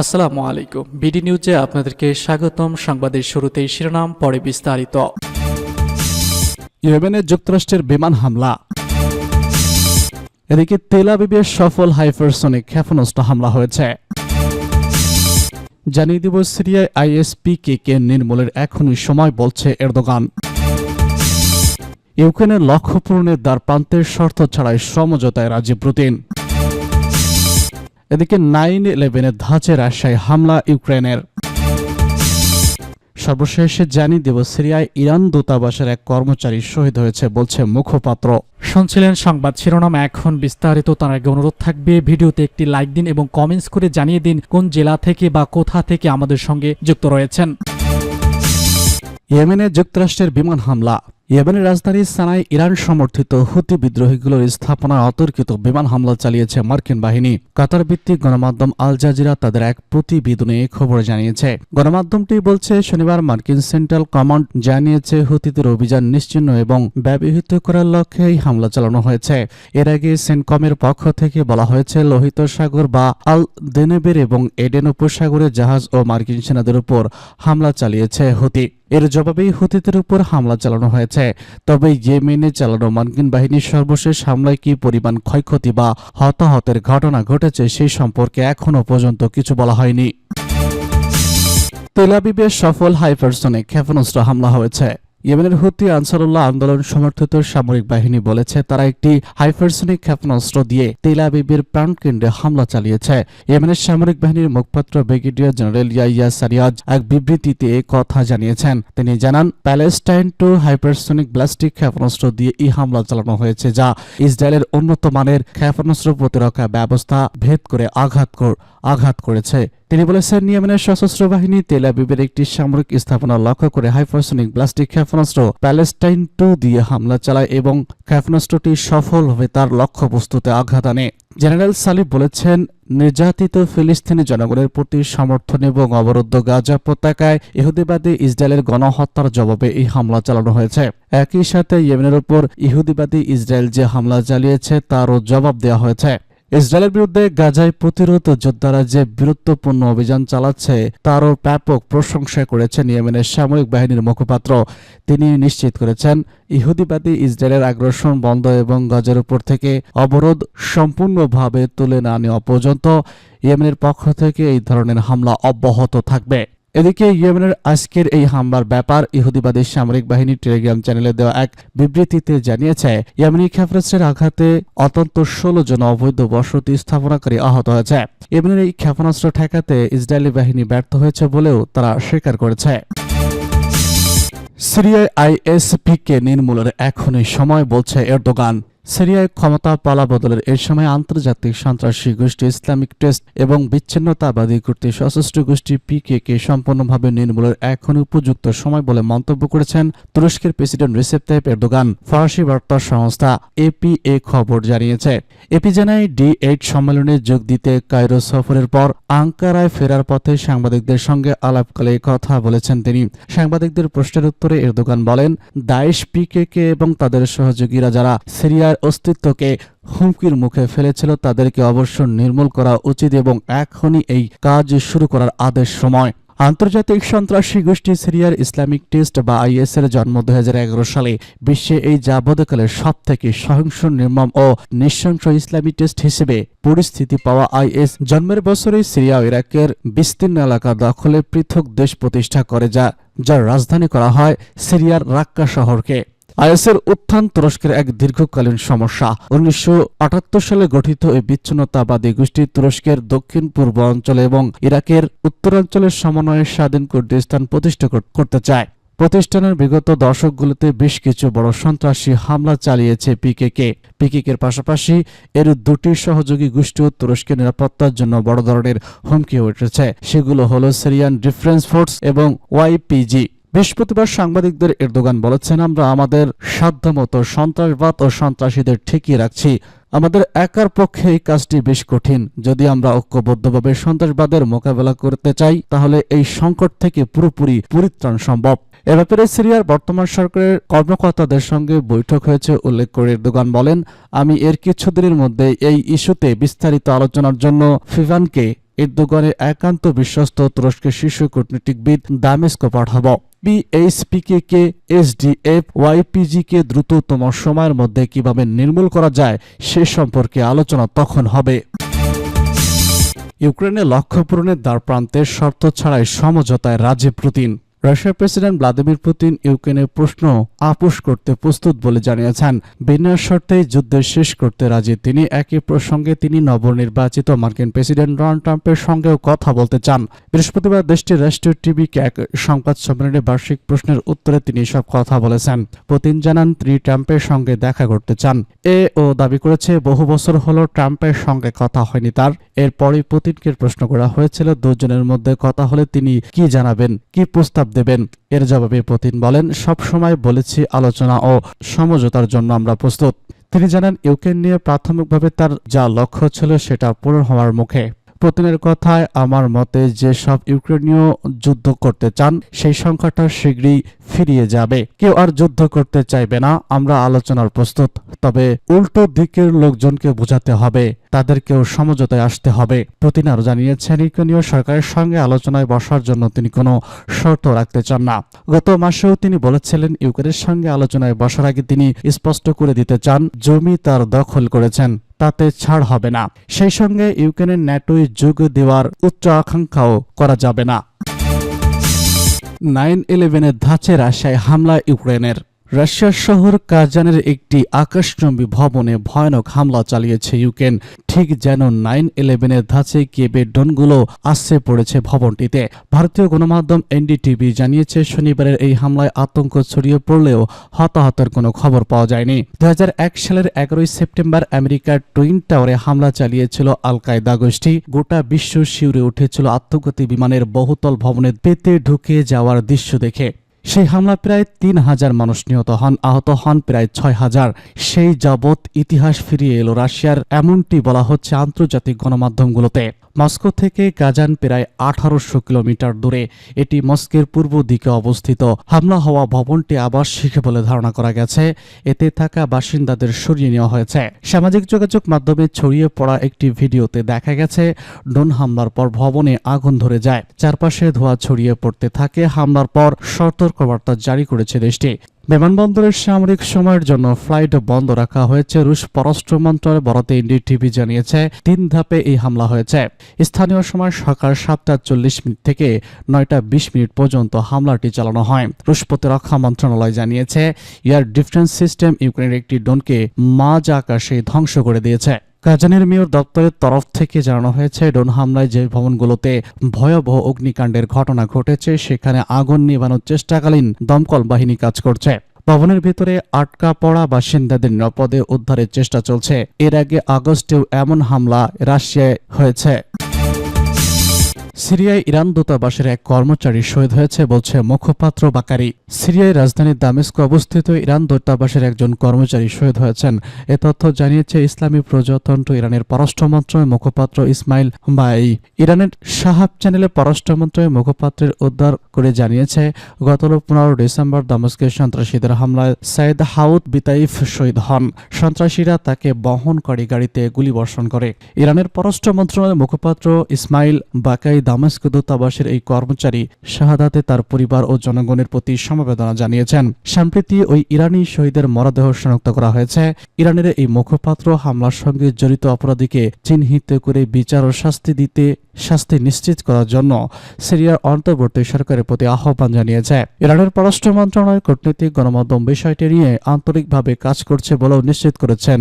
আসসালামু আলাইকুম। বিডি নিউজে আপনাদেরকে স্বাগতম। সংবাদের শুরুতেই শিরোনাম, পরে বিস্তারিত। ইয়েমেনে যুক্তরাষ্ট্রের বিমান হামলা। এদিকে তেল আবিবের সফল হাইপারসনিক ক্ষেপণাস্ত্র হামলা হয়েছে। জানিয়ে দিব, সিরিয়ায় আইএসপিকে কে কে নির্মূলের এখনই সময় বলছে এরদোগান। ইউক্রেনের লক্ষ্য পূরণের দ্বার প্রান্তের শর্ত ছাড়াই সমঝোতায় রাজি পুতিন। এদিকে নাইন ইলেভেনের ধাঁচে রাজশাহী হামলা ইউক্রেনের। সর্বশেষে জানিয়ে দেব সিরিয়ায় ইরান দূতাবাসের এক কর্মচারী শহীদ হয়েছে বলছে মুখপাত্র। শুনছিলেন সংবাদ শিরোনাম। এখন বিস্তারিত তার আগে অনুরোধ থাকবে ভিডিওতে একটি লাইক দিন এবং কমেন্টস করে জানিয়ে দিন কোন জেলা থেকে বা কোথা থেকে আমাদের সঙ্গে যুক্ত রয়েছেন। ইয়েমেনে যুক্তরাষ্ট্রের বিমান হামলা। ইয়েমেনের রাজধানী সানায় ইরান সমর্থিত হুতি বিদ্রোহীগুলোর স্থাপনায় অতর্কিত বিমান হামলা চালিয়েছে মার্কিন বাহিনী। কাতার ভিত্তিক গণমাধ্যম আল জাজিরা তাদের এক প্রতিবেদনে খবর জানিয়েছে। গণমাধ্যমটি বলছে, শনিবার মার্কিন সেন্ট্রাল কমান্ড জানিয়েছে, হুতিদের অভিযান নিশ্চিহ্ন এবং ব্যবহৃত করার লক্ষ্যে এই হামলা চালানো হয়েছে। এর আগে সেনকমের পক্ষ থেকে বলা হয়েছে, লোহিত সাগর বা আল দেনেবের এবং এডেন উপসাগরে জাহাজ ও মার্কিন সেনাদের উপর হামলা চালিয়েছে হুতি। এর জবাবে হুতিদের উপর হামলা চালানো হয়েছে। তবে ইয়েমেনে চালানো মার্কিন বাহিনীর সর্বশেষ হামলায় কি পরিমাণ ক্ষয়ক্ষতি বা হতাহতের ঘটনা ঘটেছে সেই সম্পর্কে এখনও পর্যন্ত কিছু বলা হয়নি। তেলাবিবের সফল হাইপারসনিক ক্ষেপণাস্ত্র হামলা হয়েছে। ইয়েমেনের হুতি আনসারুল্লাহ আন্দোলন সমর্থিত সামরিক বাহিনী বলেছে, তারা একটি হাইপারসনিক ক্ষেপণাস্ত্র দিয়ে তেল আবিবের প্রাণকেন্দ্রে হামলা চালিয়েছে। ইয়েমেনের সামরিক বাহিনীর মুখপাত্র ব্রিগেডিয়ার জেনারেল ইয়াইয়া সারিয়াজ এক বিবৃতিতে কথা জানিয়েছেন। তিনি জানান, প্যালেস্টাইন টু হাইপারসনিক ব্লাস্টিক ক্ষেপণাস্ত্র দিয়ে এই হামলা চালানো হয়েছে, যা ইসরায়েলের উন্নত মানের ক্ষেপণাস্ত্র প্রতিরক্ষা ব্যবস্থা ভেদ করে আঘাত আঘাত করেছে। তিনি বলেছেন ইয়েমেনের সশস্ত্র বাহিনী, তেল আবিবের একটি সামরিক স্থাপনা লক্ষ্য করে হাইপারসনিক ব্লাস্টিক ক্ষেপণাস্ত্র প্যালেস্টাইন টু দিয়ে হামলা চালায় এবং ক্ষেপণাস্ত্রটি সফলভাবে তার লক্ষ্যবস্তুতে আঘাত আনে। জেনারেল সালিফ বলেছেন, নির্যাতিত ফিলিস্তিনি জনগণের প্রতি সমর্থন এবং অবরুদ্ধ গাজা পতাকায় ইহুদিবাদী ইসরায়েলের গণহত্যার জবাবে এই হামলা চালানো হয়েছে। একই সাথে ইয়েমেনের উপর ইহুদিবাদী ইসরায়েল যে হামলা চালিয়েছে, তারও জবাব দেওয়া হয়েছে। ইসরায়েলের বিরুদ্ধে গাজায় প্রতিরোধ যোদ্ধারা যে বীরত্বপূর্ণ অভিযান চালাচ্ছে তারও ব্যাপক প্রশংসা করেছেন ইয়েমেনের সামরিক বাহিনীর মুখপাত্র। তিনি নিশ্চিত করেছেন, ইহুদিবাদী ইসরায়েলের আগ্রাসন বন্ধ এবং গাজার উপর থেকে অবরোধ সম্পূর্ণভাবে তুলে না নেওয়া পর্যন্ত ইয়েমেনের পক্ষ থেকে এই ধরনের হামলা অব্যাহত থাকবে। এদিকে ইয়েমেনের আজকের এই হামলার ব্যাপার ইহুদিবাদী সামরিক বাহিনী টেলিগ্রাম চ্যানেলে দেওয়া এক বিবৃতিতে জানিয়েছে, ইয়েমেনি ক্ষেপণাস্ত্রের আঘাতে অত্যন্ত ষোলো জন অবৈধ বসতি স্থাপনাকারী আহত হয়েছে। ইয়েমেনের এই ক্ষেপণাস্ত্র ঠেকাতে ইসরায়েলি বাহিনী ব্যর্থ হয়েছে বলেও তারা স্বীকার করেছে। সিরিয়ায় আইএসপিকে নির্মূলের এখনই সময় বলছে এরদোগান। সিরিয়ায় ক্ষমতা পালা বদলের এর সময় আন্তর্জাতিক সন্ত্রাসী গোষ্ঠী ইসলামিক টেস্ট এবং বিচ্ছিন্নতাবাদী কর্তৃক সশস্ত্র গোষ্ঠী পিকে কে সম্পূর্ণভাবে নির্মূলের এখন উপযুক্ত সময় বলে মন্তব্য করেছেন তুরস্কের প্রেসিডেন্ট রিসেপ তাইপ এরদোগান, ফরাসি বার্তা সংস্থা এপিএ খবর জানিয়েছে। এপি জানায় ডি এইট সম্মেলনে যোগ দিতে কায়রো সফরের পর আঙ্কারায় ফেরার পথে সাংবাদিকদের সঙ্গে আলাপকালে এ কথা বলেছেন তিনি। সাংবাদিকদের প্রশ্নের উত্তরে এরদোগান বলেন, দায়েশ পিকেকে এবং তাদের সহযোগীরা যারা সিরিয়ার অস্তিত্বকে হুমকির মুখে ফেলেছিল, তাদেরকে অবশ্য নির্মূল করা উচিত এবং এখনই এই কাজ শুরু করার আদেশ সময়। আন্তর্জাতিক সন্ত্রাসী গোষ্ঠী সিরিয়ার ইসলামিক টেস্ট বা আইএস এর জন্ম দু হাজার এগারো সালে বিশ্বে এই যাবৎকালের সব থেকে সহিংস, নির্মম ও নৃশংস ইসলামী টেস্ট হিসেবে পরিস্থিতি পাওয়া আইএস জন্মের বছরে সিরিয়া ও ইরাকের বিস্তীর্ণ এলাকা দখলে পৃথক দেশ প্রতিষ্ঠা করে যা, যার রাজধানী করা হয় সিরিয়ার রাক্কা শহরকে। আইএসের উত্থান তুরস্কের এক দীর্ঘকালীন সমস্যা। উনিশশো আটাত্তর সালে গঠিত এই বিচ্ছিন্নতাবাদী গোষ্ঠী তুরস্কের দক্ষিণ পূর্ব অঞ্চলে এবং ইরাকের উত্তরাঞ্চলের সমন্বয়ে স্বাধীন কুর্দিস্তান প্রতিষ্ঠা করতে চায়। প্রতিষ্ঠানের বিগত দশকগুলোতে বেশ কিছু বড় সন্ত্রাসী হামলা চালিয়েছে পিকেকে। পিকেকের পাশাপাশি এর দুটি সহযোগী গোষ্ঠীও তুরস্কের নিরাপত্তার জন্য বড় ধরনের হুমকি উঠেছে। সেগুলো হলো সিরিয়ান ডিফেন্স ফোর্স এবং ওয়াইপিজি। বৃহস্পতিবার সাংবাদিকদের এরদোগান বলেছেন, আমরা আমাদের সাধ্যমতো সন্ত্রাসবাদ ও সন্ত্রাসীদের ঠেকিয়ে রাখছি। আমাদের একার পক্ষে এই কাজটি বেশ কঠিন। যদি আমরা ঐক্যবদ্ধভাবে সন্ত্রাসবাদের মোকাবেলা করতে চাই, তাহলে এই সংকট থেকে পুরোপুরি পরিত্রাণ সম্ভব। এ ব্যাপারে সিরিয়ার বর্তমান সরকারের কর্মকর্তাদের সঙ্গে বৈঠক হয়েছে উল্লেখ করে এরদোগান বলেন, আমি এর কিছুদিনের মধ্যে এই ইস্যুতে বিস্তারিত আলোচনার জন্য ফিভানকে এরদোগানের একান্ত বিশ্বস্ত তুরস্কের শীর্ষ কূটনীতিকবিদ দামেস্কো পাঠাবো। পিএইচপিকে কে, এসডিএফ ওয়াইপিজি কে দ্রুততম সময়ের মধ্যে কীভাবে নির্মূল করা যায় সে সম্পর্কে আলোচনা তখন হবে। ইউক্রেনে লক্ষ্য পূরণের দ্বারপ্রান্তের শর্ত ছাড়াই সমঝোতায় রাজে পুতিন। রাশিয়ার প্রেসিডেন্ট ভ্লাদিমির পুতিন ইউক্রেনের প্রশ্ন আপোষ করতে প্রস্তুত বলে জানিয়েছেন। বিনা শর্তেই যুদ্ধ শেষ করতে রাজি। তিনি একই প্রসঙ্গে তিনি নবনির্বাচিত মার্কিন প্রেসিডেন্ট ডোনাল্ড ট্রাম্পের সঙ্গেও কথা বলতে চান। বৃহস্পতিবার দেশটির রাষ্ট্রীয় টিভিকে এক সংবাদ সম্মেলনে বার্ষিক প্রশ্নের উত্তরে তিনি সব কথা বলেছেন। পুতিন জানান, তিনি ট্রাম্পের সঙ্গে দেখা করতে চান। এ ও দাবি করেছে, বহু বছর হলো ট্রাম্পের সঙ্গে কথা হয়নি তার। এরপরই পুতিনকে প্রশ্ন করা হয়েছিল, দুজনের মধ্যে কথা হলে তিনি কি জানাবেন, কি প্রস্তাব দেবেন। এর জবাবে পুতিন বলেন, সব সময় বলেছি আলোচনা ও সমঝোতার জন্য আমরা প্রস্তুত। তিনি জানান, ইউক্রেন নিয়ে প্রাথমিকভাবে তার যা লক্ষ্য ছিল সেটা পূরণ হওয়ার মুখে। পুতিনের কথায় আমার মতে যে সব ইউক্রেনীয় যুদ্ধ করতে চান, সেই সংখ্যাটা শীঘ্রই ফিরিয়ে যাবে। কেউ আর যুদ্ধ করতে চাইবে না, আমরা আলোচনার প্রস্তুত। তবে উল্টো দিকের লোকজনকে বোঝাতে হবে, তাদেরকেও সমঝোতায় আসতে হবে। পুতিন আরও জানিয়েছেন, ইউক্রেনীয় সরকারের সঙ্গে আলোচনায় বসার জন্য তিনি কোনো শর্ত রাখতে চান না। গত মাসেও তিনি বলেছিলেন, ইউক্রেনের সঙ্গে আলোচনায় বসার আগে তিনি স্পষ্ট করে দিতে চান, জমি তার দখল করেছেন। তাতে ছাড় হবে না। সেই সঙ্গে ইউক্রেনের ন্যাটোয় যোগ দেওয়ার উচ্চ আকাঙ্ক্ষাও করা যাবে না। নাইন ইলেভেনের ধাঁচে রাশিয়ায় হামলা ইউক্রেনের। রাশিয়ার শহর কাজানের একটি আকাশচম্বী ভবনে ভয়ানক হামলা চালিয়েছে ইউক্রেন। ঠিক যেন নাইন ইলেভেনের ধাঁচে কেবে ডোনগুলো আসছে পড়েছে ভবনটিতে। ভারতীয় গণমাধ্যম এনডিটিভি জানিয়েছে, শনিবারের এই হামলায় আতঙ্ক ছড়িয়ে পড়লেও হতাহতের কোনো খবর পাওয়া যায়নি। দু হাজার এক সালের এগারোই সেপ্টেম্বর আমেরিকার টুইন টাওয়ারে হামলা চালিয়েছিল আল কায়দা গোষ্ঠী। গোটা বিশ্ব শিউরে উঠেছিল আত্মঘাতী বিমানের বহুতল ভবনে পেতে ঢুকে যাওয়ার দৃশ্য দেখে। সেই হামলা প্রায় তিন হাজার মানুষ নিহত হন, আহত হন প্রায় ছয় হাজার। সেই যাবৎ ইতিহাস ফিরিয়ে এলো রাশিয়ার, এমনটি বলা হচ্ছে আন্তর্জাতিক গণমাধ্যমগুলোতে। মস্কো থেকে গাজান প্রায় আঠারোশো কিলোমিটার দূরে। এটি মস্কের পূর্ব দিকে অবস্থিত। হামলা হওয়া ভবনটি আবাসিক বলে ধারণা করা গেছে। এতে থাকা বাসিন্দাদের সরিয়ে নেওয়া হয়েছে। সামাজিক যোগাযোগ মাধ্যমে ছড়িয়ে পড়া একটি ভিডিওতে দেখা গেছে, ড্রোন হামলার পর ভবনে আগুন ধরে যায়। চারপাশে ধোঁয়া ছড়িয়ে পড়তে থাকে। হামলার পর সতর্কবার্তা জারি করেছে দেশটি। বিমানবন্দরের সামরিক সময়ের জন্য ফ্লাইট বন্ধ রাখা হয়েছে। রুশ পররাষ্ট্র মন্ত্রণালয় বরাতে ইন্ডি টিভি জানিয়েছে, তিন ধাপে এই হামলা হয়েছে। স্থানীয় সময় সকাল সাতটা চল্লিশ মিনিট থেকে নয়টা বিশ মিনিট পর্যন্ত হামলাটি চালানো হয়। রুশ প্রতিরক্ষা মন্ত্রণালয় জানিয়েছে, এয়ার ডিফেন্স সিস্টেম ইউক্রেনের একটি ডোনকে মাঝ আকাশে ধ্বংস করে দিয়েছে। কাজানের মেয়র দপ্তরের তরফ থেকে জানানো হয়েছে, ড্রোন হামলায় যে ভবনগুলোতে ভয়াবহ অগ্নিকাণ্ডের ঘটনা ঘটেছে, সেখানে আগুন নিভানোর চেষ্টাকালীন দমকল বাহিনী কাজ করছে। ভবনের ভিতরে আটকা পড়া বাসিন্দাদের নিরাপদে উদ্ধারের চেষ্টা চলছে। এর আগে আগস্টেও এমন হামলা রাশিয়ায় হয়েছে। সিরিয়ায় ইরান দূতাবাসের এক কর্মচারী শহীদ হয়েছে বলছে মুখপাত্র বাকারি। সিরিয়ায় রাজধানী দামেস্ক অবস্থিত ইরান দূতাবাসের একজন কর্মচারী শহীদ হয়েছেন। এ তথ্য জানিয়েছে ইসলামী প্রজাতন্ত্র ইরানের পররাষ্ট্র মন্ত্রণালয়ের মুখপাত্র ইসমাইল বাই ইরানের সাহাব চ্যানেলে পররাষ্ট্র মন্ত্রণালয়ের মুখপাত্রের উদ্ধার করে জানিয়েছে, গত পনেরো ডিসেম্বর দামেস্কের সন্ত্রাসীদের হামলায় সাইদ হাউদ বিতাইফ শহীদ হন। সন্ত্রাসীরা তাকে বহনকারী গাড়িতে গুলিবর্ষণ করে। ইরানের পররাষ্ট্র মন্ত্রণালয়ের মুখপাত্র ইসমাইল বাকাই দামেস্ক দূতাবাসের এই কর্মচারী শাহাদাতে তার পরিবার ও জনগণের প্রতি সমবেদনা জানিয়েছেন। সম্প্রতি ওই ইরানি শহীদের মরদেহ শনাক্ত করা হয়েছে। ইরানের এই মুখপাত্র হামলার সঙ্গে জড়িত অপরাধীকে চিহ্নিত করে বিচার ও শাস্তি দিতে শাস্তি নিশ্চিত করার জন্য সিরিয়ার অন্তর্বর্তী সরকারের প্রতি আহ্বান জানিয়েছে। ইরানের পররাষ্ট্র মন্ত্রণালয় কূটনৈতিক গণমাধ্যম বিষয়টি নিয়ে আন্তরিকভাবে কাজ করছে বলেও নিশ্চিত করেছেন।